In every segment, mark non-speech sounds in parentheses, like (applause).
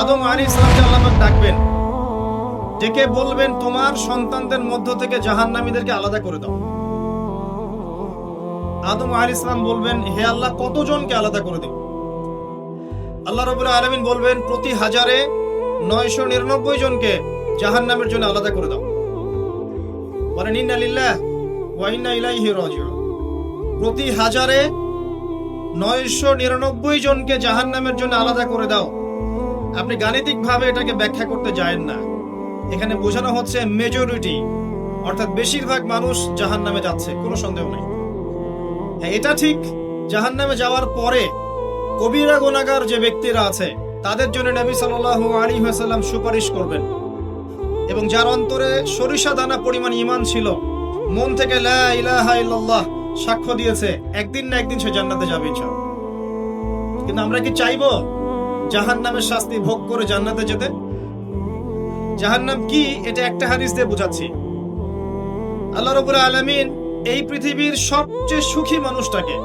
আদম আলী ইসলামকে আল্লাহ ডাকবেন। ডেকে বলবেন, তোমার সন্তানদের মধ্য থেকে জাহান্নামীদেরকে আলাদা করে দাও। আদম আলী ইসলাম বলবেন, হে আল্লাহ, কতজনকে আলাদা করে দেব আল্লাহ রবুল আলমিন বলবেন, প্রতি হাজারে নয়শো নিরানব্বই জনকে জাহান্নামের জন্য আলাদা করে দাও। বলেন, ইন্না লিল্লাহ ওয়া ইন্না ইলাইহি রাজিউন। প্রতি হাজারে নয়শো নিরানব্বই জনকে জাহান্নামের জন্য আলাদা করে দাও। আপনি গাণিতিক ভাবে এটাকে ব্যাখ্যা করতে যায়েন না। এখানে বোঝানো হচ্ছে মেজরিটি অর্থাৎ বেশিরভাগ মানুষ জাহান্নামে যাচ্ছে, কোনো সন্দেহ নেই। হ্যাঁ এটা ঠিক, জাহান্নামে যাওয়ার পরে কবিরা গোনাগার যে ব্যক্তিরা আছে, তাদের জন্য নবী সাল্লাল্লাহু আলাইহি ওয়াসাল্লাম সুপারিশ করবেন। এবং যার অন্তরে সরিষা দানা পরিমাণ ইমান ছিল, মন থেকে ইল্লাল্লাহ সাক্ষ্য দিয়েছে, একদিন না একদিন সে জান্নাতে যাবে কিন্তু আমরা কি চাইব? জাহান্নামের শাস্তি ভোগ করে জান্নাতে যেতে? জাহান্নাম কি? এটা একটা হাদিস দিয়ে বোঝাচ্ছি। আল্লাহ রবুল আলমিন এই পৃথিবীর সবচেয়ে সুখী মানুষটাকে,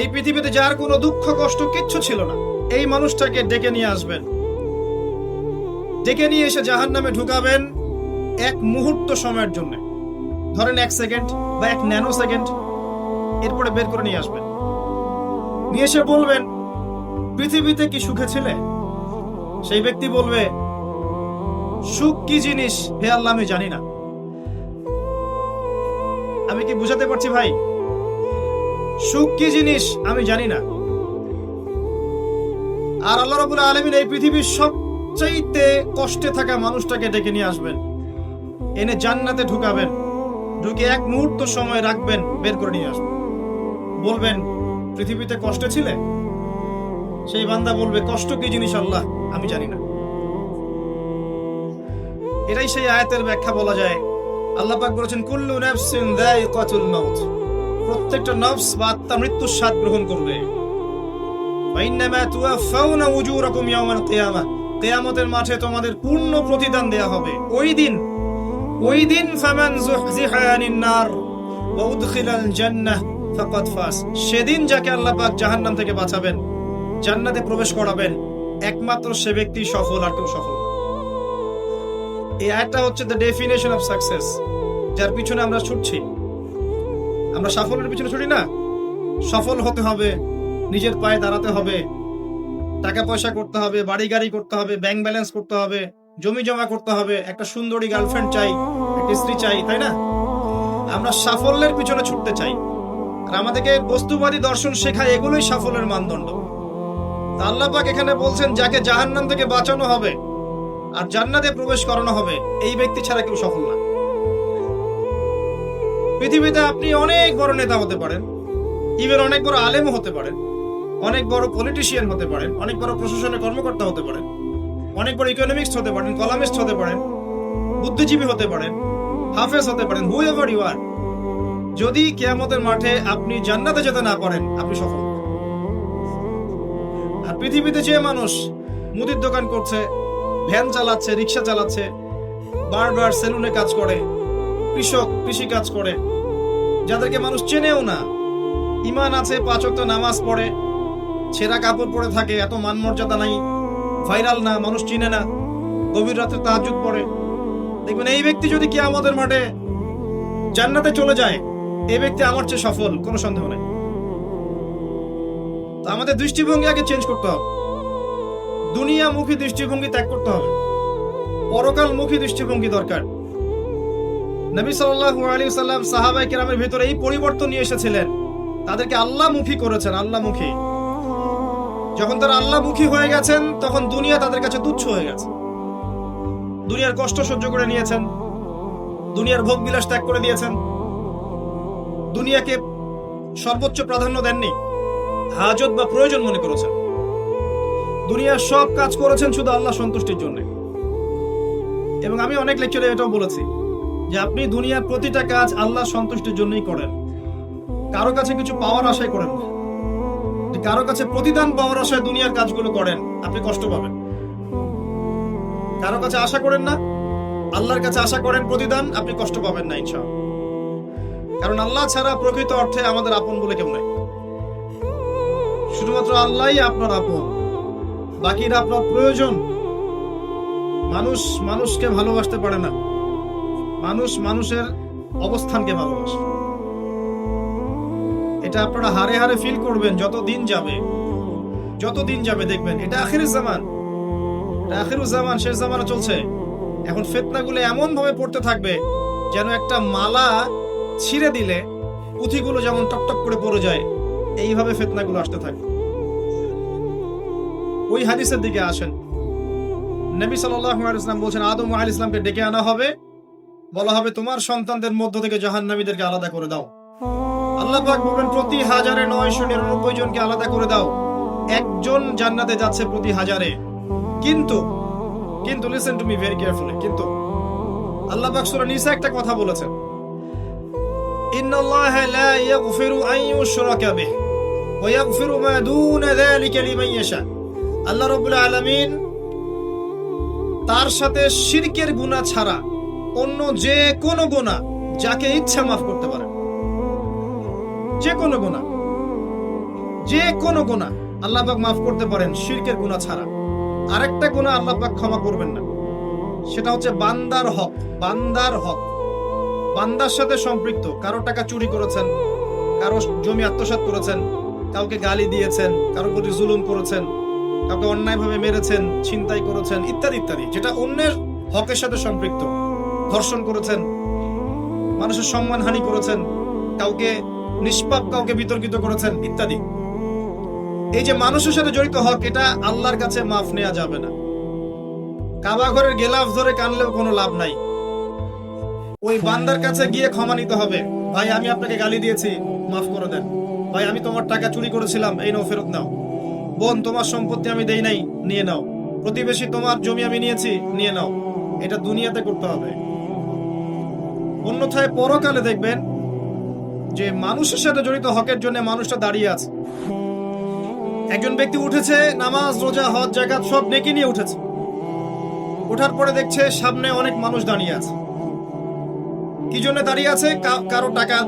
এই পৃথিবীতে যার কোনো দুঃখ, কষ্ট কিচ্ছু ছিল না, এই মানুষটাকে ডেকে নিয়ে আসবেন। ডেকে নিয়ে এসে জাহান নামে ঢুকাবেন এক মুহূর্ত সময়ের জন্য। ধরেন এক সেকেন্ড বা এক ন্যানো সেকেন্ড এরপরে বের করে নিয়ে আসবেন। নিয়ে এসে বলবেন পৃথিবীতে কি সুখে ছিলে? সেই ব্যক্তি বলবে, সুখ কি জিনিস হে আল্লাহ আমি জানি না। আমি কি বুঝাতে পারছি ভাই? সুখ কি জিনিস আমি জানি না। আর আল্লাহ রাবুল আলমিন এই পৃথিবীর সবচাইতে কষ্টে থাকা মানুষটাকে ডেকে নিয়ে আসবেন। এনে জান্নাতে ঢুকাবেন। ঢুকে এক মুহূর্ত সময় রাখবেন, বের করে নিয়ে আসবেন। বলবেন, পৃথিবীতে কষ্টে ছিলে? সেই বান্দা বলবে, কষ্ট কি জিনিস আল্লাহ? আমি জানি না। এটাই সেই আয়াতের ব্যাখ্যা বলা যায়। আল্লাহ পাক বলেছেন, কুল্লু নাফসিন যায়িকাতুল মাউত। প্রত্যেকটা নফস বা আত্মা মৃত্যুর স্বাদ গ্রহণ করবে। ফাইন্নামা তুওয়াফাউনা উজুরাকুম ইয়াওমাল কিয়ামাহ কিয়ামতের মাঠে তোমাদের পূর্ণ প্রতিদান দেয়া হবে। ওই দিন ওই দিন ফামান যুহজিহা আনিন নার ওয়া উদখিলাল জান্নাহ ফাকাদ ফাস সেদিন যাকে আল্লাহ পাক জাহান্নাম থেকে বাঁচাবেন। জান্নাতে প্রবেশ করাবেন। একমাত্র সে ব্যক্তি সফল আর কেউ সফল এই আয়াতটা হচ্ছে দ্য ডেফিনেশন অফ সাকসেস যার পিছনে আমরা ছুটছি। আমরা সাফল্যের পিছনে ছুটি না। সফল হতে হবে, নিজের পায়ে দাঁড়াতে হবে। টাকা পয়সা করতে হবে, বাড়ি গাড়ি করতে হবে ব্যাংক ব্যালেন্স করতে হবে, জমি জমা করতে হবে। একটা সুন্দরী গার্লফ্রেন্ড চাই, একটা স্ত্রী চাই, তাই না? আমরা সাফল্যের পিছনে ছুটতে চাই। আর আমাদেরকে বস্তুবাদী দর্শন শেখায় এগুলোই সাফল্যের মানদণ্ড। আল্লাহ পাক এখানে বলছেন, যাকে জাহান্নাম থেকে বাঁচানো হবে আর জান্নাতে প্রবেশ করানো হবে, এই ব্যক্তি ছাড়া কেউ সফল না পৃথিবীতে আপনি অনেক বড় নেতা হতে পারেন ইভেন অনেক বড় আলেমও হতে পারেন, অনেক বড় পলিটিশিয়ান হতে পারেন, অনেক বড় প্রশাসনের কর্মকর্তা হতে পারেন, অনেক বড় ইকোনমিক্স হতে পারেন কলামিস্ট হতে পারেন, বুদ্ধিজীবী হতে পারেন, হাফেজ হতে পারেন হু এভার ইউ আর যদি কেয়ামতের মাঠে আপনি জান্নাতে যেতে না পারেন, আপনি সফল। আর পৃথিবীতে যে মানুষ মুদির দোকান করছে, ভ্যান চালাচ্ছে, রিক্সা চালাচ্ছে, বারবার সেলুনে কাজ করে, কৃষক, কৃষি কাজ করে, যাদেরকে মানুষ চেনেও না ইমান আছে পাঁচক্ত নামাজ পড়ে, ছেঁড়া কাপড় পরে থাকে, এত মান মর্যাদা নাই, ভাইরাল না, মানুষ চিনে না, গভীর রাতে তাহাজুদ পড়ে। দেখবেন, এই ব্যক্তি যদি কি আমাদের মাঠে জান্নাতে চলে যায়, এই ব্যক্তি আমার চেয়ে সফল, কোনো সন্দেহ নেই। আমাদের দৃষ্টিভঙ্গি আগে চেঞ্জ করতে হবে। দুনিয়ামুখী দৃষ্টিভঙ্গি ত্যাগ করতে হবে। পরকালমুখী দৃষ্টিভঙ্গি দরকার। নবী সাল্লাল্লাহু আলাইহি সাল্লাম সাহাবায়ে কেরামের ভিতরে এই পরিবর্তন নিয়ে এসেছিলেন। তাদেরকে আল্লাহমুখী করেছেন আল্লাহমুখী যখন তারা আল্লাহমুখী হয়ে গেছেন, তখন দুনিয়া তাদের কাছে তুচ্ছ হয়ে গেছে। দুনিয়ার কষ্ট সহ্য করে নিয়েছেন। দুনিয়ার ভোগ বিলাস ত্যাগ করে দিয়েছেন। দুনিয়াকে সর্বোচ্চ প্রাধান্য দেননি। হাজত বা প্রয়োজন মনে করেছেন। দুনিয়ার সব কাজ করেছেন শুধু আল্লাহ সন্তুষ্টির জন্য। এবং আমি অনেক লেকচারে এটাও বলেছি যে আপনি দুনিয়ার প্রতিটা কাজ আল্লাহ সন্তুষ্টির জন্যই করেন। কারও কাছে কিছু পাওয়ার আশায় করেন না। কারও কাছে প্রতিদান পাওয়ার আশায় দুনিয়ার কাজগুলো করেন, আপনি কষ্ট পাবেন। কারও কাছে আশা করেন না, আল্লাহর কাছে আশা করেন প্রতিদান, আপনি কষ্ট পাবেন না ইনশাআল্লাহ। কারণ আল্লাহ ছাড়া প্রকৃত অর্থে আমাদের আপন বলে কেউ নাই। শুধুমাত্র আল্লাহই আপনার আপন। বাকিরা আপনার প্রয়োজন। মানুষ মানুষকে ভালোবাসতে পারে না। মানুষ মানুষের অবস্থানকে ভালোবাসে। এটা আপনারা হারে হারে ফিল করবেন যত দিন যাবে। যত দিন যাবে দেখবেন, এটা আখির জামান। এটা আখির জামান, শেষ জামানা চলছে। এখন ফেতনাগুলো এমন ভাবে পড়তে থাকবে যেন একটা মালা ছিঁড়ে দিলে পুঁথিগুলো যেমন টকটক করে পড়ে যায় এইভাবে ফেতনাগুলো আসতে থাকবে। ওই হাদিসের দিকে আসেন। নবী সাল্লাম বলছেন, আদম আল ইসলামকে ডেকে আনা হবে। বলা হবে, তোমার সন্তানদের মধ্য থেকে জাহান্নামীদেরকে আলাদা করে দাও। আল্লাহ বলবেন, প্রতি হাজারে নয়শো নিরানব্বই জনকে আলাদা করে দাও। একজন জান্নাতে যাচ্ছে প্রতি হাজারে। কিন্তু কিন্তু listen to me very carefully কিন্তু আল্লাহ পাক সূরা নিসা একটা কথা বলেছেন। ইন্নাল্লাহ লা ইয়াগফিরু আন ইউশরাকা বিহি ওয়া ইয়াগফিরু মা দুনা যালিকা লিমান ইয়াশা আল্লাহ রাব্বুল আলামিন তার সাথে শিরকের গুনাহ ছাড়া অন্য যে কোনো গুনাহ যাকে ইচ্ছা মাফ করতে পারে যে কোনো গুনাহ। যে কোনো গুনাহ আল্লাহ পাক মাফ করতে পারেন শিরকের গুনাহ ছাড়া। আরেকটা গুনাহ আল্লাহ ক্ষমা করবেন না। সেটা হচ্ছে বান্দার হক বান্দার হক। বান্দার সাথে সম্পৃক্ত, কারও টাকা চুরি করেছেন, কারও জমি আত্মসাৎ করেছেন, কাউকে গালি দিয়েছেন, কারও প্রতি জুলুম করেছেন, কাউকে অন্যায়ভাবে মেরেছেন, ছিনতাই করেছেন, ইত্যাদি ইত্যাদি। যেটা অন্যের হকের সাথে সম্পৃক্ত, ধর্ষণ করেছেন, মানুষের সম্মানহানি করেছেন, কাউকে নিষ্পাপ, কাউকে বিতর্কিত করেছেন, ইত্যাদি। এই যে মানুষের সাথে জড়িত হক, এটা আল্লাহর কাছে মাফ নেওয়া যাবে না। কাবা ঘরের গেলাফ ধরে কানলেও কোনো লাভ নাই। ওই বান্দার কাছে গিয়ে ক্ষমা নিতে হবে। ভাই, আমি আপনাকে গালি দিয়েছি। মাফ করে দেন। ভাই, আমি তোমার টাকা চুরি করেছিলাম। এই নাও, ফেরত নাও। বোন, তোমার সম্পত্তি আমি দেই নাই, নিয়ে নাও। প্রতিবেশী তোমার জমি আমি নিয়েছি, নিয়ে নাও। এটা দুনিয়াতে করতে হবে। অন্যথায় পরকালে দেখবেন যে মানুষের সাথে জড়িত হকের জন্য মানুষটা দাঁড়িয়ে আছে। একজন ব্যক্তি উঠেছে, নামাজ, রোজা, হজ জাকাত সব নেকি নিয়ে উঠেছে। ওঠার পরে দেখছে সামনে অনেক মানুষ দাঁড়িয়ে আছে। কি জন্য দাঁড়িয়ে আছে? কারও টাকা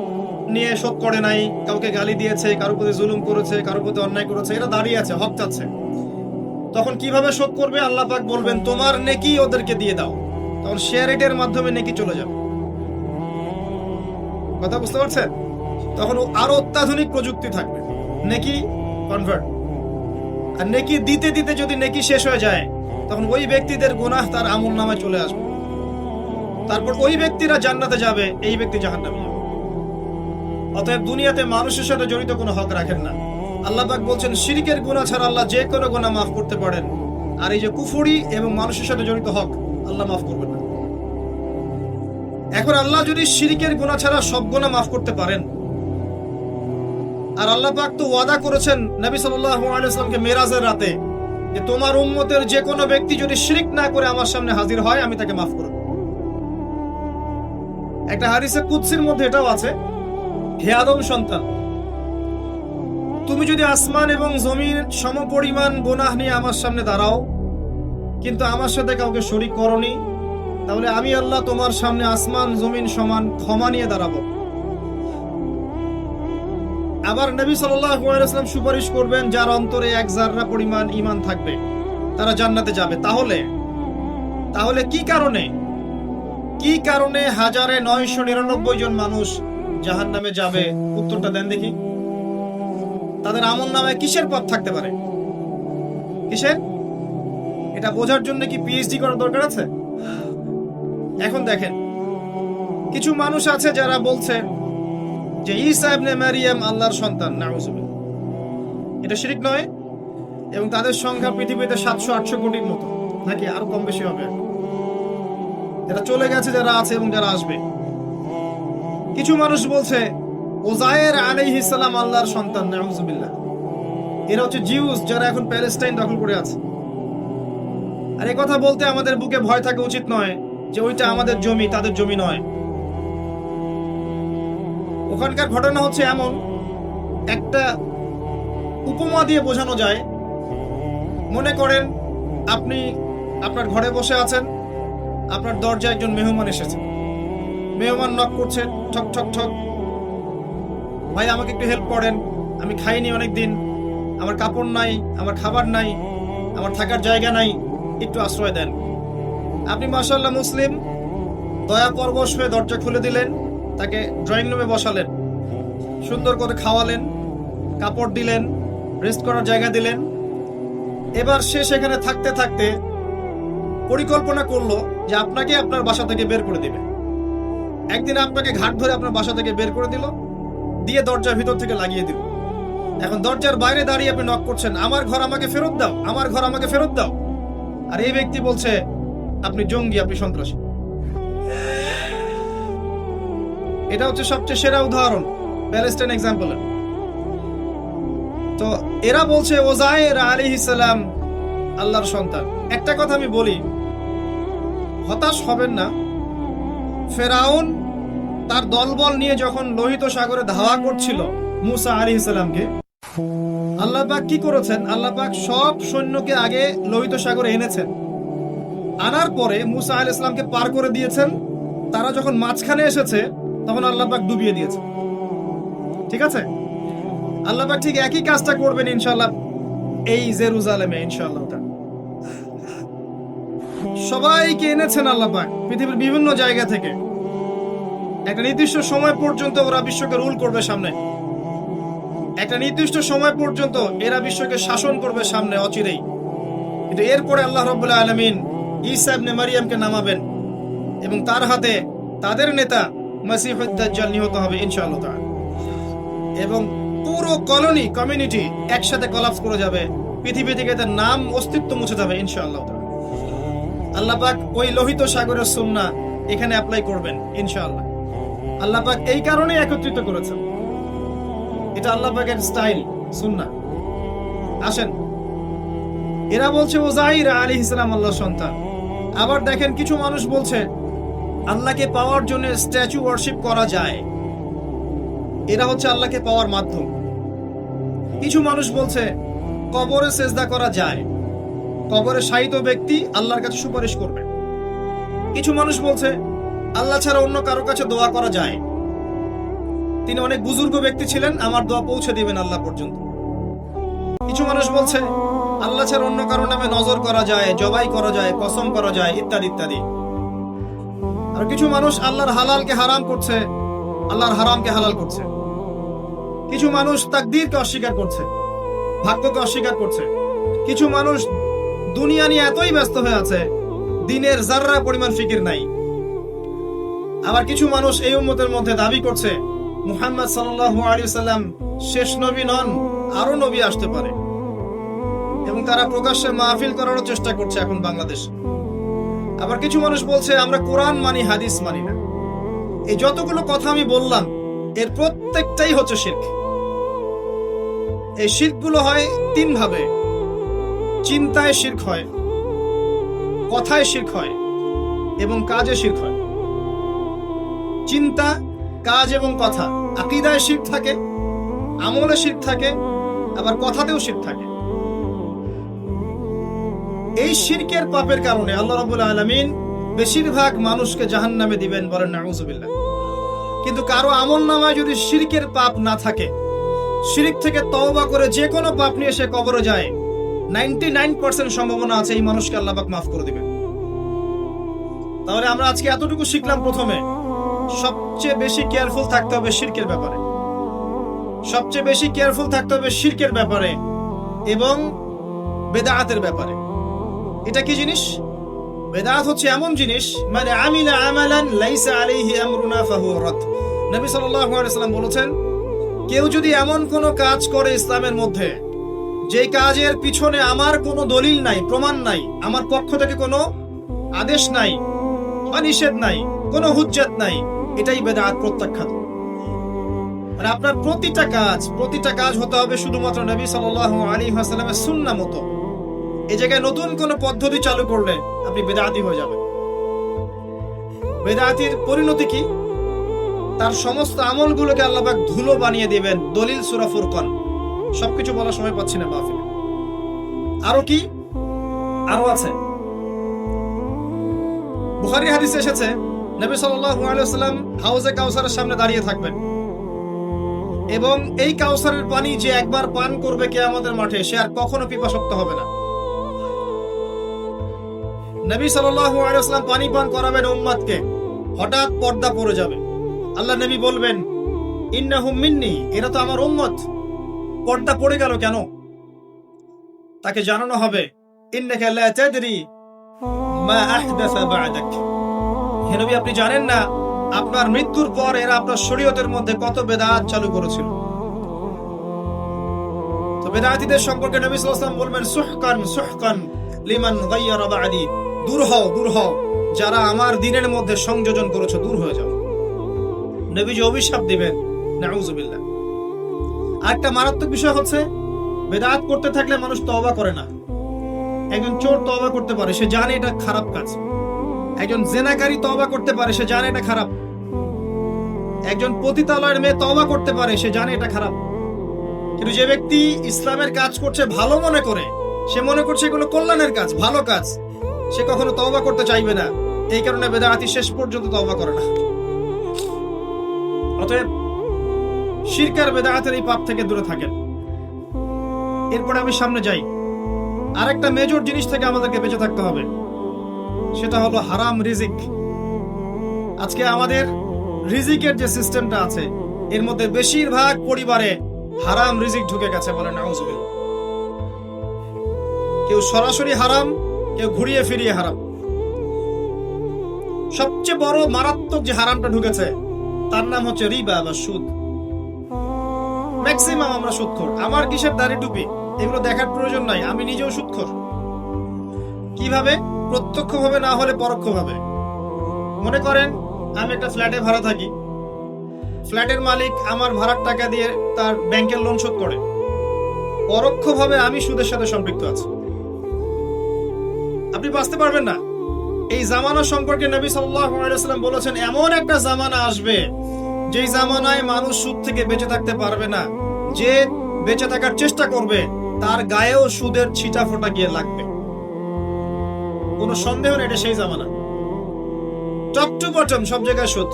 নিয়ে শোধ করে নাই, কাউকে গালি দিয়েছে, কারও প্রতি জুলুম করেছে, কারও প্রতি অন্যায় করেছে, এরা দাঁড়িয়ে আছে, হক চাচ্ছে। তখন কীভাবে শোধ করবে? আল্লাহ পাক বলবেন, তোমার নেকি ওদেরকে দিয়ে দাও। তখন শেয়ার রেটের মাধ্যমে নেকি চলে যাবে। কথা বুঝতে পারছেন? তখন আরও অত্যাধুনিক প্রযুক্তি থাকবে। নেকি কনভার্ট আর নেকি দিতে দিতে যদি নেকি শেষ হয়ে যায়, তখন ওই ব্যক্তিদের গুনাহ তার আমল নামে চলে আসবে। তারপর ওই ব্যক্তিরা জান্নাতে যাবে, এই ব্যক্তি জাহান্নামে। যাবে অতএব দুনিয়াতে মানুষের সাথে জড়িত কোনো হক রাখেন না। আল্লাহ পাক বলছেন, শিরিকের গুনাহ ছাড়া আল্লাহ যে কোনো গুনাহ মাফ করতে পারেন। আর এই যে কুফরি এবং মানুষের সাথে জড়িত হক, আল্লাহ মাফ করবেন না। এখন আল্লাহ যদি শিরিকের গুনাহ ছাড়া সব গুনাহ মাফ করতে পারেন, আর আল্লাহ পাক তো ওয়াদা করেছেন নবী ওয়াসাল্লামকে মেরাজের রাতে, যে তোমার উম্মতের যে কোনো ব্যক্তি যদি শিরিক না করে আমার সামনে হাজির হয়, আমি তাকে মাফ করব একটা হারিসে কুদসির মধ্যে এটাও আছে, হে আদম সন্তান, তুমি যদি আসমান এবং জমির সমপরিমাণ গোনাহ নিয়ে আমার সামনে দাঁড়াও, কিন্তু আমার সাথে কাউকে শরিক করনি, তাহলে আমি আল্লাহ তোমার সামনে আসমান, জমিন সমান ক্ষমা নিয়ে দাঁড়াবো। আবার নবী সাল্লাম সুপারিশ করবেন, যার অন্তরে এক জাররা পরিমাণ ইমান থাকবে, তারা জান্নাতে যাবে। তাহলে তাহলে কি কারণে? কি কারণে হাজারে নয়শো নিরানব্বই জন মানুষ জাহান নামে যাবে? উত্তরটা দেন দেখি। তাদের আমল নামে কিসের পথ থাকতে পারে? কিসের? এটা বোঝার জন্য কি পিএইচডি করার দরকার আছে? এখন দেখেন, কিছু মানুষ আছে যারা বলছে যে ঈসা ইবনে মারিয়াম আল্লাহর সন্তান, নাউজুবিল্লাহ। এটা শিরিক নয়, এবং তাদের সংখ্যা পৃথিবীতে সাতশো আটশো কোটির মতো, নাকি আরও কম বেশি হবে? যারা চলে গেছে, যারা আছে এবং যারা আসবে। কিছু মানুষ বলছে ওজায়ের আলাইহিস সালাম আল্লাহর সন্তান, নাউজুবিল্লাহ। এরা হচ্ছে জিউস যারা এখন প্যালেস্টাইন দখল করে আছে। আর এই কথা বলতে আমাদের বুকে ভয় থাকা উচিত নয় যে ওইটা আমাদের জমি, তাদের জমি নয়। ওখানকার ঘটনা হচ্ছে এমন, একটা উপমা দিয়ে বোঝানো যায়। মনে করেন, আপনি আপনার ঘরে বসে আছেন আপনার দরজায় একজন মেহমান এসেছে। মেহমান নক করছে, ঠক ঠক ঠক। ভাই, আমাকে একটু হেল্প করেন। আমি খাইনি অনেক দিন আমার কাপড় নাই, আমার খাবার নাই, আমার থাকার জায়গা নাই। একটু আশ্রয় দেন। আপনি মাসাল্লাহ মুসলিম, দয়া পরবশ হয়ে দরজা খুলে দিলেন, তাকে ড্রয়িং রুমে বসালেন। সুন্দর করে খাওয়ালেন, কাপড় দিলেন রেস্ট করার জায়গা দিলেন। এবার সে সেখানে থাকতে থাকতে পরিকল্পনা করল যে আপনাকে আপনার বাসা থেকে বের করে দিবে। একদিন আপনাকে ঘাট ধরে আপনার বাসা থেকে বের করে দিল, দিয়ে দরজার ভিতর থেকে লাগিয়ে দিল। এখন দরজার বাইরে দাঁড়িয়ে আপনি নক করছেন, আমার ঘর আমাকে ফেরত দাও, আমার ঘর আমাকে ফেরত দাও। আর এই ব্যক্তি বলছে, আপনি জঙ্গি, আপনি সন্ত্রাসী। এটা হচ্ছে সবচেয়ে সেরা উদাহরণ প্যালেস্টাইন এক্সাম্পল তো এরা বলছে ওজায়ের আলী ইসালাম আল্লাহর সন্তান। একটা কথা আমি বলি, হতাশ হবেন না। ফেরাউন তার দলবল নিয়ে যখন লোহিত সাগরে ধাওয়া করছিল মুসা আলী ইসলামকে আল্লাহ পাক কি করেছেন? আল্লাহ পাক সব সৈন্যকে আগে লোহিত সাগরে এনেছেন। আনার পরে মুসা আলী ইসলামকে পার করে দিয়েছেন। তারা যখন মাঝখানে এসেছে, তখন আল্লাহ পাক ডুবিয়ে দিয়েছে ঠিক আছে? আল্লাহ পাক ঠিক একই কাজটা করবেন ইনশাআল্লাহ এই জেরুজালেমে ইনশাআল্লাহ তাআলা। সবাইকে এনেছেন আল্লাহ পাক পৃথিবীর বিভিন্ন জায়গা থেকে। একটা নির্দিষ্ট সময় পর্যন্ত ওরা বিশ্বকে রুল করবে সামনে। একটা নির্দিষ্ট সময় পর্যন্ত এরা বিশ্বকে শাসন করবে সামনে অচিরেই। কিন্তু এরপরে আল্লাহ রব্বুল্লাহ আলমিন ঈসা ইবনে মারিয়ামকে নামাবেন এবং তার হাতে তাদের নেতা মাসিহুদ্দাজ্জাল নিহত হবে ইনশাআল্লাহ তাআলা। এবং পুরো কলোনি কমিউনিটি একসাথে কলাপস করে যাবে। পৃথিবী থেকে তার নাম, অস্তিত্ব মুছে যাবে ইনশাআল্লাহ তাআলা আল্লাহ পাক ওই লোহিত সাগরের সুন্না এখানে অ্যাপ্লাই করবেন, ইনশাআল্লাহ। আল্লাহ পাক এই কারণে একত্রিত করেছেন। এটা আল্লাহ পাকের স্টাইল সুন্নাহ আসেন। এরা বলছে ও ওজাইর আলী ইসলাম আল্লাহ সন্তান। আবার দেখেন কিছু মানুষ বলছে, আল্লাহকে পাওয়ার জন্য স্ট্যাচু ওয়ার্শিপ করা যায়। এরা হচ্ছে আল্লাহকে পাওয়ার মাধ্যম। কিছু মানুষ বলছে, কবরে সেজদা করা যায়। কবরে শায়িত ব্যক্তি আল্লাহর কাছে সুপারিশ করবে। কিছু মানুষ বলছে, আল্লাহ ছাড়া অন্য কারও কাছে দোয়া করা যায়। তিনি অনেক বুজুর্গ ব্যক্তি ছিলেন, আমার দোয়া পৌঁছে দিবেন আল্লাহ পর্যন্ত। কিছু মানুষ বলছে, আল্লাহ ছাড়া অন্য কারও নামে নজর করা যায়, জবাই করা যায়, কসম করা যায়, ইত্যাদি ইত্যাদি। আর কিছু মানুষ আল্লাহর হালালকে হারাম করছে, আল্লাহর হারামকে হালাল করছে। কিছু মানুষ তাকদীরকে অস্বীকার করছে, ভাগ্যকে অস্বীকার করছে। কিছু মানুষ দুনিয়া নিয়ে এতই ব্যস্ত হয়ে আছে, দিনের জাররা পরিমাণ ফিকির নাই। আবার কিছু মানুষ এই উম্মতের মধ্যে দাবি করছে, মুহাম্মদ সাল্লাল্লাহু আলাইহি সাল্লাম শেষ নবী নন আরও নবী আসতে পারে। এবং তারা প্রকাশ্যে মাহফিল করারও চেষ্টা করছে এখন বাংলাদেশ। আবার কিছু মানুষ বলছে, আমরা কোরআন মানি, হাদিস মানি না। এই যতগুলো কথা আমি বললাম, এর প্রত্যেকটাই হচ্ছে শির্ক। এই শির্কগুলো হয় তিন ভাবে চিন্তায় শির্ক হয়, কথায় শির্ক হয় এবং কাজে শির্ক হয়। চিন্তা, কাজ এবং কথা আকিদায় শির্ক থাকে, আমলে শির্ক থাকে, আবার কথাতেও শির্ক থাকে। এই শিরকের পাপের কারণে আল্লাহ রাব্বুল আলামিন বেশিরভাগ মানুষকে জাহান্নামে দিবেন বলেন নাউজুবিল্লাহ। কিন্তু কারও আমল নামায় যদি শিরকের পাপ না থাকে, শিরিক থেকে তওবা করে যে কোনো পাপ নিয়ে সে কবরে যায় নাইনটি নাইন পার্সেন্ট সম্ভাবনা আছে, এই মানুষকে আল্লাহ পাক মাফ করে দিবেন। তাহলে আমরা আজকে এতটুকু শিখলাম প্রথমে, সবচেয়ে বেশি কেয়ারফুল থাকতে হবে শিরকের ব্যাপারে। সবচেয়ে বেশি কেয়ারফুল থাকতে হবে শিরকের ব্যাপারে এবং বেদাআতের ব্যাপারে। এটা কি জিনিস? বেদাত হচ্ছে এমন জিনিস মানে আমিলা আমালান লাইসা আলাইহি আমরুনা রাদ। নবী সাল্লাল্লাহু আলাইহি সাল্লাম বলেছেন, কেউ যদি এমন কোনো কাজ করে ইসলামের মধ্যে যে কাজের পিছনে আমার কোনো দলিল নাই, প্রমাণ নাই, আমার পক্ষ থেকে কোনো আদেশ নাই বা নিষেধ নাই, কোনো হুজ্জাত নাই, এটাই বেদাত প্রত্যাখ্যাত। মানে আপনার প্রতিটা কাজ প্রতিটা কাজ হতে হবে শুধুমাত্র নবী সাল্লাল্লাহু আলাইহি ওয়াসাল্লামের সুন্নাহ মতো। এই জায়গায় নতুন কোন পদ্ধতি চালু করলে আপনি বেদাতি হয়ে যাবেন। বেদাতির পরিণতি কি? তার সমস্ত আমলগুলোকে আল্লাহবাক ধুলো বানিয়ে দিবেন, দলিল সুরাফুর ফুরকন। সবকিছু বলার সময় পাচ্ছি না মাহফিলে। আরও কি? আরও আছে। বুখারী হাদিসে এসেছে, নবী সাল্লাল্লাহু আলাইহি ওয়াসাল্লাম হাউজে কাউসারের সামনে দাঁড়িয়ে থাকবেন। এবং এই কাউসারের পানি যে একবার পান করবে কে আমাদের মাঠে, সে আর কখনো পিপাসক্ত হবে না। নবী সাল্লাল্লাহু আলাইহি ওয়াসাল্লাম পানি পান করাবেন উম্মতকে হঠাৎ পর্দা পড়ে যাবে। আল্লাহ নবী বলবেন, ইন্নাহুম মিন্নি, এরা তো আমার উম্মত। পর্দা পড়ে গেল কেন? তাকে জানানো হবে আপনি জানেন না, আপনার মৃত্যুর পর এরা আপনার শরীয়তের মধ্যে কত বেদাত চালু করেছিল। বেদাতীদের সম্পর্কে নবী বলবেন, সুহকান সুহকান লিমান বা'দি। দূর হও দূর হও। যারা আমার দিনের মধ্যে সংযোজন করেছে, দূর হয়ে যাও। নবীজি অভিশাপ দিবেন আরেকটা মারাত্মক বিষয় হচ্ছে, বেদাত করতে থাকলে মানুষ তওবা করে না। একজন চোর তওবা করতে পারে, সে জানে এটা খারাপ কাজ। একজন জেনাকারী তওবা করতে পারে, সে জানে এটা খারাপ। একজন পতিতালয়ের মেয়ে তওবা করতে পারে, সে জানে এটা খারাপ। কিন্তু যে ব্যক্তি ইসলামের কাজ করছে ভালো মনে করে, সে মনে করছে এগুলো কল্যাণের কাজ, ভালো কাজ। সে কখনো তওবা করতে চাইবে না। এই কারণে বেদাহাতি শেষ পর্যন্ত তওবা করে না। অতএব শিরকার বেদাতের এই পাপ থেকে দূরে থাকেন। এরপরে আমি সামনে যাই। আরেকটা মেজর জিনিস থেকে আমাদেরকে বেঁচে থাকতে হবে। সেটা হলো হারাম রিজিক। আজকে আমাদের রিজিকের যে সিস্টেমটা আছে, এর মধ্যে বেশিরভাগ পরিবারে হারাম রিজিক ঢুকে গেছে বলে নাউজুবিল্লাহ। কেউ সরাসরি হারাম, কেউ ঘুরিয়ে ফিরিয়ে হারাম। সবচেয়ে বড় মারাত্মক যে হারামটা ঢুকেছে, তার নাম হচ্ছে রিবা বা সুদ। ম্যাক্সিমাম আমরা সুদখোর আমার কিসের দাড়ি টুপি? এগুলো দেখার প্রয়োজন নাই, আমি নিজেও সুদখোর কীভাবে? প্রত্যক্ষভাবে না হলে পরোক্ষভাবে। মনে করেন, আমি একটা ফ্ল্যাটে ভাড়া থাকি। ফ্ল্যাটের মালিক আমার ভাড়ার টাকা দিয়ে তার ব্যাংকের লোন শোধ করে। পরোক্ষভাবে আমি সুদের সাথে সম্পৃক্ত আছি। আপনি বাঁচতে পারবেন না। এই জামানা সম্পর্কে নবী ওয়াসাল্লাম বলেছেন, এমন একটা জামানা আসবে যেই জামানায় মানুষ সুদ থেকে বেঁচে থাকতে পারবে না, যে বেঁচে থাকার চেষ্টা করবে, তার গায়েও সুদের ছিটা ফোটা গিয়ে লাগবে। কোনো সন্দেহ নেই, এটা সেই জামানা। টপ টু বটম সব জায়গায় সুদ।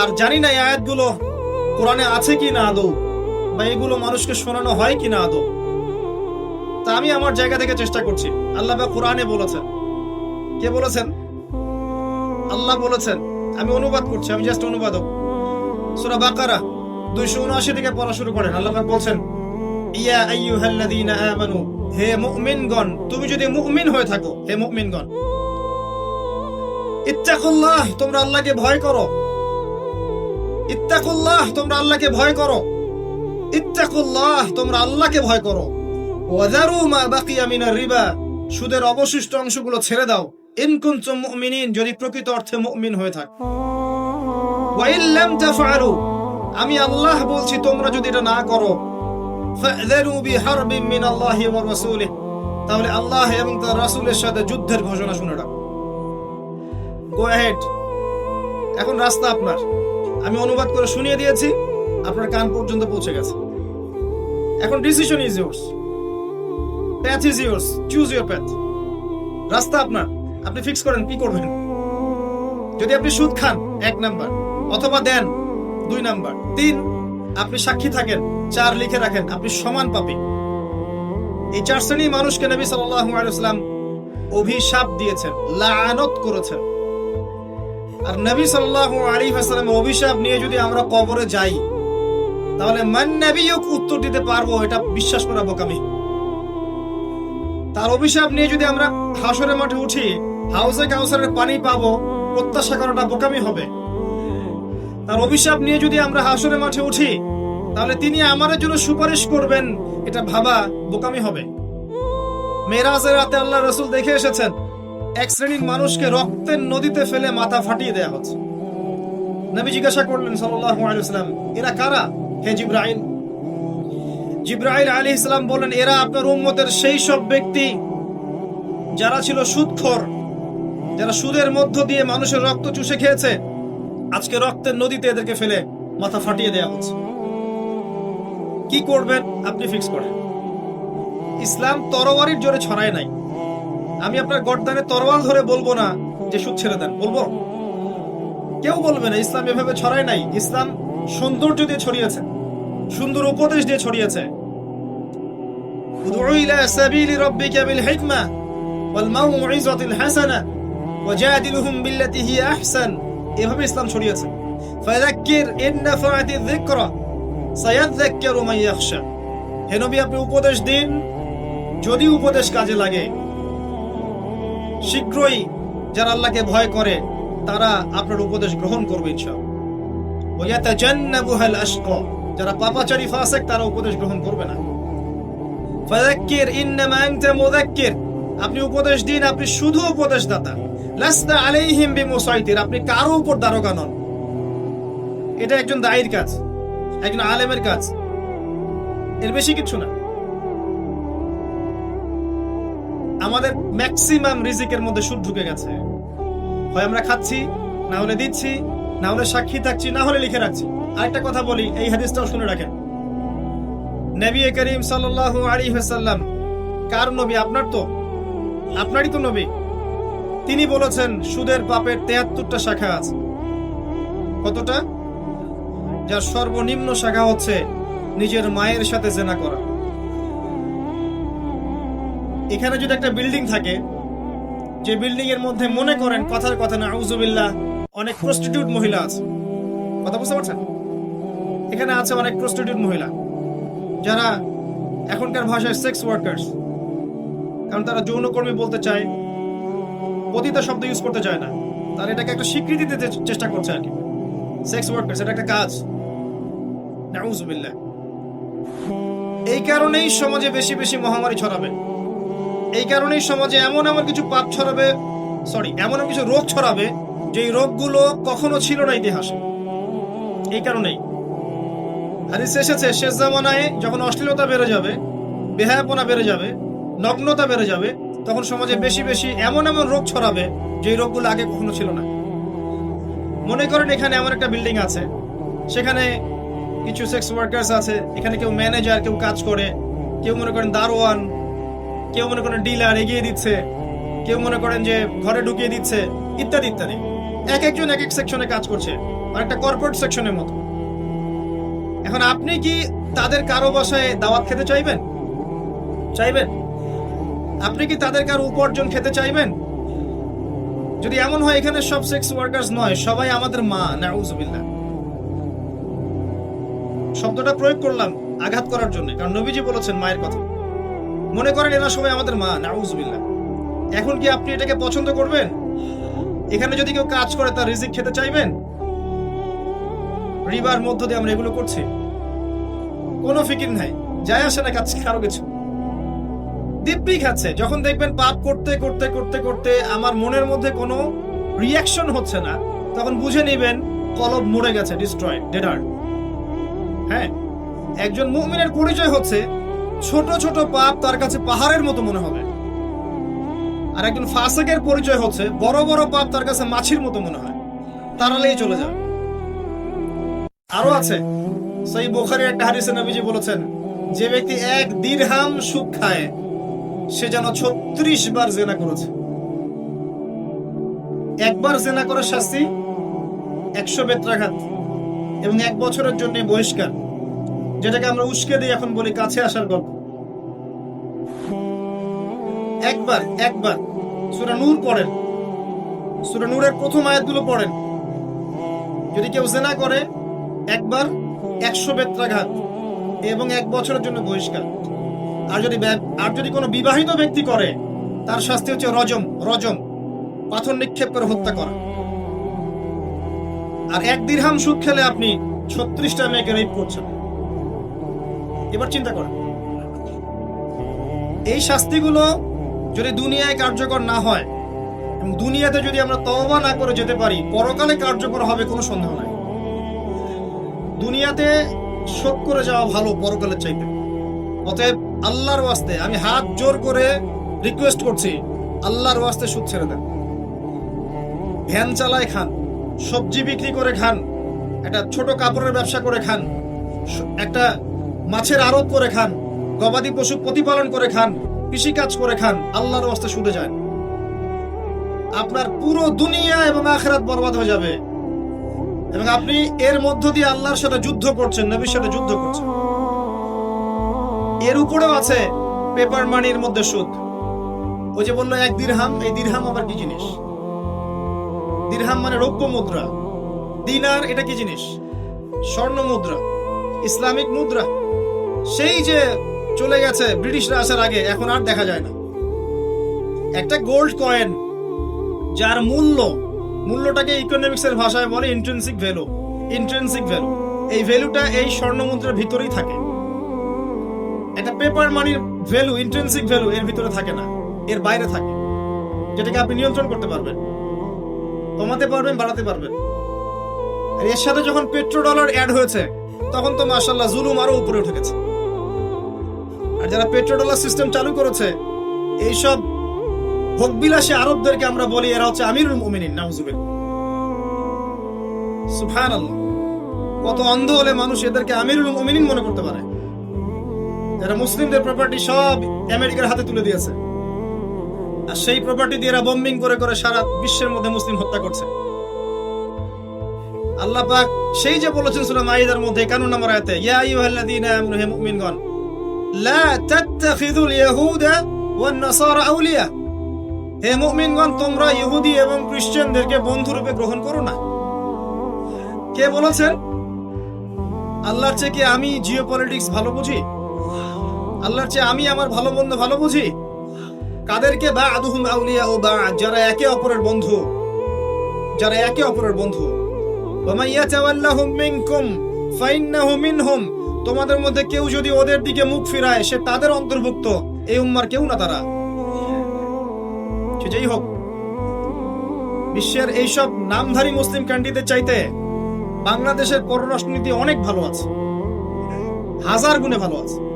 আর জানি না এই আয়াতগুলো কোরআনে আছে কি না আদৌ, বা এগুলো মানুষকে শোনানো হয় কি না আদৌ। তা আমি আমার জায়গা থেকে চেষ্টা করছি। আল্লাহ বা কোরআনে বলেছেন। কে বলেছেন? আল্লাহ বলেছেন। আমি অনুবাদ করছি, আমি জাস্ট অনুবাদক। সূরা বাকারা 279 থেকে পড়া শুরু করেন। আল্লাহ বলছেন, ইয়া আমানু, হে মুমিনগণ, তুমি যদি মুমিন হয়ে থাকো, হে মুমিনগণ, ইত্তাকুল্লাহ, তোমরা আল্লাহকে ভয় করো। ইত্তাকুল্লাহ, তোমরা আল্লাহকে ভয় করো। ইত্তাকুল্লাহ, তোমরা আল্লাহকে ভয় করো। ওয়াজারু মা বাকিয়া মিনার রিবা, সুদের অবশিষ্ট অংশগুলো ছেড়ে দাও। ইন কুনতুম মুমিনিন, যদি প্রকৃত অর্থে মুমিন হয়ে থাকো। ওয়া তাফআলু, আমি আল্লাহ বলছি, তোমরা যদি এটা না করো ফাযরু বিহারবিন মিনাল্লাহি ওয়া রাসূলিহি। তাহলে আল্লাহ এবং তার রাসূলের সাথে যুদ্ধের ঘোষণা শুনে রাখো গো অ্যাহেড এখন রাস্তা আপনার। আমি অনুবাদ করে শুনিয়ে দিয়েছি, আপনার কান পর্যন্ত পৌঁছে গেছে। এখন decision is yours path is yours choose your path রাস্তা আপনার। আপনি ফিক্স করেন, কি করবেন? যদি আপনি সুদ খান, এক নাম্বার। অথবা দেন, দুই নাম্বার। তিন, আপনি সাক্ষী থাকেন, চার লিখে রাখেন, আপনি সমান পাপী। এই চার শ্রেণি মানুষকে নবী ওয়াসাল্লাম অভিশাপ দিয়েছেন লাআনত করেছেন। আর নবী সাল্লাল্লাহু আলাইহি ওয়াসাল্লাম অভিশাপ নিয়ে যদি আমরা কবরে যাই, তাহলে মান নবিয়ক উত্তর দিতে পারব, এটা বিশ্বাস করা বোকামি। তার অভিশাপ নিয়ে যদি আমরা হাসরের মাঠে উঠি হাউসে কাউসারের পানি পাবো, প্রত্যাশা করাটা বোকামি হবে। তার অভিশাপ নিয়ে যদি আমরা হাসরের মাঠে উঠি, তাহলে তিনি আমাদের জন্য সুপারিশ করবেন, এটা ভাবা বোকামি হবে। মেরাজের রাতে আল্লাহ রসুল দেখে এসেছেন, এক শ্রেণির মানুষকে রক্তের নদীতে ফেলে মাথা ফাটিয়ে দেয়া হচ্ছে। নবী জিজ্ঞাসা করলেন, সাল্লাল্লাহু আলাইহি ওয়াসাল্লাম, এরা কারা? হে জিব্রাইল। জিব্রাইল আলী ইসলাম বললেন, এরা আপনার উম্মতের সেই সব ব্যক্তি যারা ছিল সুদখোর যারা সুদের মধ্য দিয়ে মানুষের রক্ত চুষে খেয়েছে, আজকে রক্তের নদীতে এদেরকে ফেলে মাথা ফাটিয়ে দেয়া হচ্ছে। কি করবেন আপনি ফিক্স করেন। ইসলাম তরোয়ারির জোরে ছড়ায় নাই। আমি আপনার গর্দানে তরোয়াল ধরে বলব না যে সুদ ছেড়ে দেন, বলব? কেউ বলবে না, ইসলাম এভাবে ছড়ায় নাই। ইসলাম সৌন্দর্য দিয়ে ছড়িয়েছে, সুন্দর উপদেশ দিয়ে ছড়িয়েছে। উদউ ইলা সাবিলি রাব্বিকা বিল হিকমা ওয়াল মাউইযাতিল হাসানা। ওয়াজাদিলহুম বিল্লাতি হিয়া আহসান এভাবে ইসলাম ছড়িয়েছে। যিকরা সায়াযাক্কারু মান ইয়াখশা হে নবী, আপনি উপদেশ দিন। যদি উপদেশ কাজে লাগে, শীঘ্রই যারা আল্লাহকে ভয় করে, তারা আপনার উপদেশ গ্রহণ করবে ইনশাআল্লাহ। ওয়ায়াতাজান্নাবুহাল আশকা। যারা পাপাচারী ফাসিক, তারা উপদেশ গ্রহণ করবে না। ফাযাক্কির ইন্নামা আনতা মুযাক্কির। আপনি উপদেশ দিন, আপনি শুধু উপদেশদাতা। লাসনা আলাইহিম বিমুসাইতির, আপনি কারও উপর দারোগা নন। এটা একজন দায়ীর কাজ, একজন আলেমের কাজ। এর বেশি কিছু না। আমাদের ম্যাক্সিমাম রিজিকের মধ্যে সুদ ঢুকে গেছে। হয় আমরা খাচ্ছি, না হলে দিচ্ছি, না হলে সাক্ষী থাকছি, না হলে লিখে রাখছি। আরেকটা কথা বলি, এই হাদিসটাও শুনে রাখেন। নবী করিম সাল্লাল্লাহু আলাইহি ওয়াসাল্লাম, কার নবী? আপনার তো? আপনারই তো নবী। তিনি বলেছেন, সুদের পাপের তেয়াত্তরটা শাখা আছে। কতটা? যার সর্বনিম্ন শাখা হচ্ছে নিজের মায়ের সাথে জেনা করা। এখানে যদি একটা বিল্ডিং থাকে, যে বিল্ডিং এর মধ্যে মনে করেন, কথার কথা না আউজুবিল্লাহ অনেক প্রস্টিটিউট মহিলা আছে। কথা বুঝতে পারছেন? এখানে আছে অনেক প্রস্টিটিউট মহিলা, যারা এখনকার ভাষায় সেক্স ওয়ার্কার্স কারণ তারা যৌনকর্মী বলতে চায় পতিতা শব্দ ইউজ করতে চায় না। তারা এটাকে একটা স্বীকৃতি দিতে চেষ্টা করছে আর কি। সেক্স ওয়ার্কার্স এটা একটা কাজ। নাউজুবিল্লাহ। এই কারণেই সমাজে বেশি বেশি মহামারী ছড়াবে। এই কারণেই সমাজে এমন এমন কিছু পাপ ছড়াবে সরি এমন কিছু রোগ ছড়াবে যে রোগগুলো কখনো ছিল না ইতিহাসে। এই কারণেই। হাদিসে এসেছে, শেষ জামানায় যখন অশ্লীলতা বেড়ে যাবে, বেহায়াপনা বেড়ে যাবে, নগ্নতা বেড়ে যাবে তখন সমাজে বেশি বেশি এমন এমন রোগ ছড়াবে যে রোগগুলো আগে কখনো ছিল না। মনে করেন এখানে এমন একটা বিল্ডিং আছে। সেখানে কিছু সেক্স ওয়ার্কার্স আছে, এখানে কেউ ম্যানেজার কেউ কাজ করে, কেউ মনে করেন দারোয়ান, কেউ মনে করেন ডিলার এগিয়ে দিচ্ছে, কেউ মনে করেন যে ঘরে ঢুকিয়ে দিচ্ছে, ইত্যাদি ইত্যাদি। এক একজন এক এক সেকশনে কাজ করছে, আর একটা কর্পোরেট সেকশনের মতো। এখন আপনি কি তাদের কারও বাসায় দাওয়াত খেতে চাইবেন? চাইবেন? আপনি কি তাদের কারও উপার্জন খেতে চাইবেন? যদি এমন হয়, এখানে সব সেক্স ওয়ার্কার্স নয়, সবাই আমাদের মা, নাউজুবিল্লাহ। শব্দটা প্রয়োগ করলাম আঘাত করার জন্য, কারণ নবীজি বলেছেন মায়ের কথা। মনে করেন এরা সবাই আমাদের মা, নাউজুবিল্লাহ। এখন কি আপনি এটাকে পছন্দ করবেন? এখানে যদি কেউ কাজ করে, তার রিজিক খেতে চাইবেন? রিবার মধ্য দিয়ে আমরা এগুলো করছি। কোনো ফিকির নাই যাই আসে না কাজ কারও কিছু। দিব্যি খাচ্ছে। যখন দেখবেন পাপ করতে করতে করতে করতে আমার মনের মধ্যে কোনো রিয়াকশন হচ্ছে না, তখন বুঝে নেবেন কলব মরে গেছে ডিস্ট্রয় ডেডার হ্যাঁ একজন মুমিনের পরিচয় হচ্ছে ছোট ছোট পাপ তার কাছে পাহাড়ের মতো মনে হবে। আর একজন ফাসেকের পরিচয় হচ্ছে বড় বড় পাপ তার কাছে মাছির মতো মনে হয়। তাড়ালেই চলে যাবে। আরও আছে। সেই বোখারি একটা হাদিসে নবীজি বলেছেন, যে ব্যক্তি এক দিরহাম সুখ খায় সে যেন ছত্রিশ বার জেনা করেছে। একবার জেনা করার শাস্তি, একশো বেত্রাঘাত এবং এক বছরের জন্য বহিষ্কার, যেটাকে আমরা উস্কে দিই এখন বলি কাছে আসার গল্প। একবার একবার, সুরা নূর পড়েন। সুরা নূরের প্রথম আয়াতগুলো পড়েন। যদি কেউ জেনা করে, একবার একশো বেত্রাঘাত এবং এক বছরের জন্য বহিষ্কার। আর যদি আর যদি কোনো বিবাহিত ব্যক্তি করে, তার শাস্তি হচ্ছে রজম রজম, পাথর নিক্ষেপ করে হত্যা করা। আর এক দিরহাম সুদ খেলে আপনি ছত্রিশটা মেয়েকে রেপ করছেন। এবার চিন্তা করেন। এই শাস্তিগুলো যদি দুনিয়ায় কার্যকর না হয় দুনিয়াতে যদি আমরা তওবা না করে যেতে পারি, পরকালে কার্যকর হবে কোনো সন্দেহ নাই। দুনিয়াতে শোক করে যাওয়া ভালো, পরকালের চাইতে। অতএব আল্লাহর ওয়াস্তে, আমি হাত জোর করে রিকোয়েস্ট করছি, আল্লাহর ওয়াস্তে সুদ ছেড়ে দেন। ভ্যান চালায় খান, সবজি বিক্রি করে খান, একটা ছোট কাপড়ের ব্যবসা করে খান, একটা মাছের আড়ত করে খান, গবাদি পশু প্রতিপালন করে খান, কৃষিকাজ করে খান, আল্লাহর ওয়াস্তে সুদে যান আপনার পুরো দুনিয়া এবং আখরাত বরবাদ হয়ে যাবে। এবং আপনি এর মধ্য দিয়ে আল্লাহর সাথে যুদ্ধ করছেন, নবীর সাথে যুদ্ধ করছেন। এর উপরেও আছে পেপার মানির মধ্যে সুদ। ওই যে বলল, এক দিরহাম এই দিরহাম আবার কি জিনিস? দিরহাম মানে রৌপ্য মুদ্রা। দিনার এটা কি জিনিস? স্বর্ণ মুদ্রা, ইসলামিক মুদ্রা। সেই যে চলে গেছে ব্রিটিশরা আসার আগে, এখন আর দেখা যায় না। একটা গোল্ড কয়েন যার মূল্য, মূল্যটাকে ইকোনমিক্স এর ভাষায় বলে ইন্ট্রেন্সিক ভ্যালু ইন্ট্রেন্সিক ভ্যালু এই ভ্যালুটা এই স্বর্ণ মুদ্রার ভিতরেই থাকে। একটা পেপার মানির ভ্যালু ইন্ট্রেন্সিক ভ্যালু এর ভিতরে থাকে না। এর বাইরে থাকে। যেটাকে আপনি নিয়ন্ত্রণ করতে পারবেন। কমাতে পারবেন, বাড়াতে পারবেন। আর এর সাথে যখন পেট্রো ডলার অ্যাড হয়েছে, তখন তো মাসাল্লাহ জুলুম আরও উপরে উঠে গেছে। আর যারা পেট্রো ডলার সিস্টেম চালু করেছে, এইসব ভোগবিলাসী আরবদেরকে আমরা বলি, এরা হচ্ছে আমিরুল মুমিনিন নাউজুবিল সুবহানাল্লাহ। কত অন্ধ হলে মানুষ এদেরকে আমিরুল মুমিনিন মনে করতে পারে। যারা মুসলিমদের প্রপার্টি সব আমেরিকার হাতে তুলে দিয়েছে। আর সেই প্রপার্টি দিয়ে এরা বম্বিং করে করে সারা বিশ্বের মধ্যে মুসলিম হত্যা করছে। আল্লাহ পাক সেই যে বলেছেন সূরা মাইদার মধ্যে 51 নম্বর আয়াতে, ইয়া আইয়ুহাল্লাযীনা আমানু, হে মুমিনগণ, লা তাত্তাখিযুল ইয়াহুদা ওয়ান নাসারা আউলিয়া। হে মুমিনগণ, তোমরা ইহুদি এবং খ্রিস্টানদেরকে বন্ধু রূপে গ্রহণ করো না। কে বলেছেন? আল্লাহর চেয়ে কি আমি জিও পলিটিক্স ভালো বুঝি? আল্লাহর চেয়ে আমি আমার ভালো মন্দ ভালো বুঝি? কাদেরকে বা আদুহুম আউলিয়া ও বা যারা একে অপরের বন্ধু। যারা একে অপরের বন্ধু। তোমাদের মধ্যে কেউ যদি ওদের দিকে মুখ ফিরায়, সে তাদের অন্তর্ভুক্ত। এই উম্মার কেউ না তারা। যেই হোক, বিশ্বের এইসব নামধারী মুসলিম কান্ট্রিদের চাইতে বাংলাদেশের পররাষ্ট্রনীতি অনেক ভালো আছে। হাজার গুণে ভালো আছে।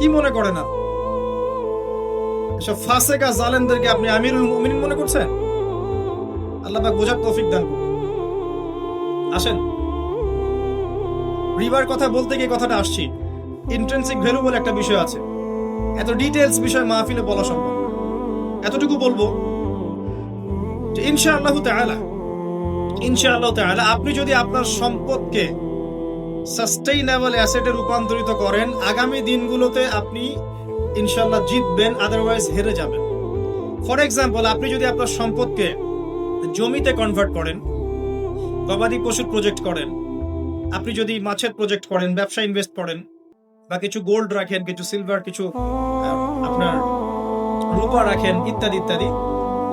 কি মনে করেন আর এসব ফাসেকা আপনি মনে করছেন? আল্লাহ পাক বোঝার তৌফিক দান করুন। আসেন। রিবার কথা বলতে গিয়ে কথাটা আসছি। ইন্ট্রেন্সিক ভ্যালু বলে একটা বিষয় আছে। এত ডিটেলস বিষয় মাহফিলে বলা সম্ভব এতটুকু বলব যে ইনশা আল্লাহ ইনশা আল্লাহ তাআলা আপনি যদি আপনার সম্পদকে সাস্টেইনেবল অ্যাসেটে রূপান্তরিত করেন, আগামী দিনগুলোতে আপনি ইনশাল্লাহ জিতবেন আদারওয়াইজ হেরে যাবেন। ফর এক্সাম্পল আপনি যদি আপনার সম্পদকে জমিতে কনভার্ট করেন, গবাদি পশুর প্রজেক্ট করেন, আপনি যদি মাছের প্রজেক্ট করেন ব্যবসা ইনভেস্ট করেন, বা কিছু গোল্ড রাখেন, কিছু সিলভার কিছু আপনার রূপা রাখেন, ইত্যাদি ইত্যাদি,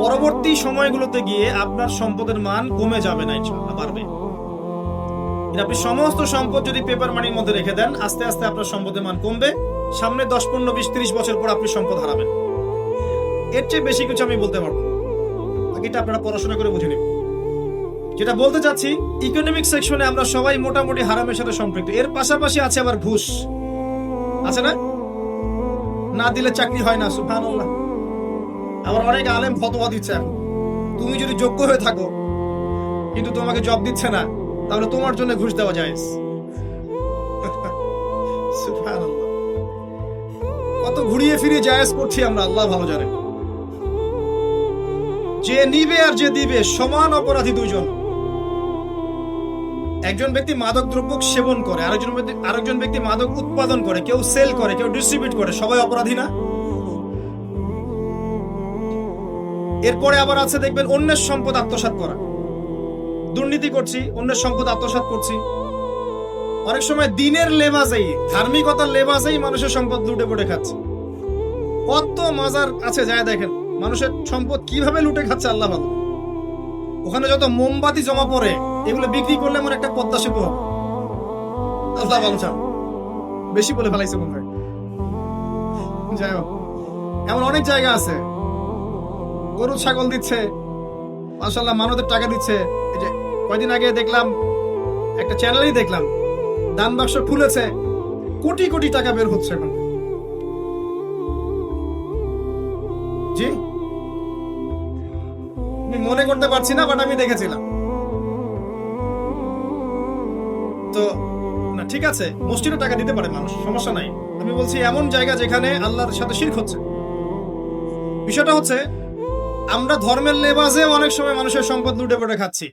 পরবর্তী সময়গুলোতে গিয়ে আপনার সম্পদের মান কমে যাবে না ইনশাল্লাহ বাড়বে। আপনি সমস্ত সম্পদ যদি পেপার মানির মধ্যে রেখে দেন, আস্তে আস্তে আপনার সম্পদের মান কমবে। সামনে দশ, পনেরো, বিশ, ত্রিশ বছর পর আপনি সম্পদ হারাবেন। এর চেয়ে বেশি কিছু আমি বলতে পারব। বাকিটা আপনারা পড়াশোনা করে বুঝে যেটা বলতে চাচ্ছি ইকোনমিক সেকশনে আমরা সবাই মোটামুটি হারামের সাথে সম্পৃক্ত। এর পাশাপাশি আছে আবার ঘুষ। আছে না? না দিলে চাকরি হয় না, সুবহানাল্লাহ। আবার অনেক আলেম ফতোয়া দিচ্ছে। তুমি যদি যোগ্য হয়ে থাকো, কিন্তু তোমাকে জব দিচ্ছে না। তাহলে তোমার জন্য ঘুষ দেওয়া যায়। (laughs) কত ঘুরিয়ে ফিরিয়ে জায়েজ করছি আমরা আল্লাহ ভালো জানে যে নিবে আর যে দিবে সমান অপরাধী দুইজন। একজন ব্যক্তি মাদক দ্রব্য সেবন করে আরেকজন আরেকজন ব্যক্তি মাদক উৎপাদন করে কেউ সেল করে কেউ ডিস্ট্রিবিউট করে সবাই অপরাধী না? এরপরে আবার আছে দেখবেন অন্যের সম্পদ আত্মসাৎ করা। দুর্নীতি করছি, অন্যের সম্পদ আত্মসাৎ করছি। অনেক সময় দিনের লেবাজেই ধার্মিকতার লেবাজেই মানুষের সম্পদ লুটে পড়ে খাচ্ছে। কত মাজার আছে, যায় দেখেন, মানুষের সম্পদ কীভাবে লুটে খাচ্ছে আল্লাহ ভালো ওখানে যত মোমবাতি জমা পড়ে, এগুলো বিক্রি করলে আমার একটা পদ্মা সেতু হবে। আল্লাহ ভালো বেশি বলে ফেলাইছে মনে হয়। যাই হোক, এমন অনেক জায়গা আছে। গরু, ছাগল দিচ্ছে মাসাল্লাহ মানবের টাকা দিচ্ছে। এই যে কয়দিন আগে দেখলাম, একটা চ্যানেলেই দেখলাম, দান বাক্স খুলেছে, কোটি কোটি টাকা বের হচ্ছে এখন। জি? আমি মনে করতে পারছি না বাট আমি দেখেছিলাম। তো, না, ঠিক আছে, মসজিদে টাকা দিতে পারে মানুষ, সমস্যা নাই। আমি বলছি, এমন জায়গা যেখানে আল্লাহর সাথে শিরক হচ্ছে। বিষয়টা হচ্ছে, আমরা ধর্মের লেবাজে অনেক সময় মানুষের সম্পদ লুটে পড়ে খাচ্ছি।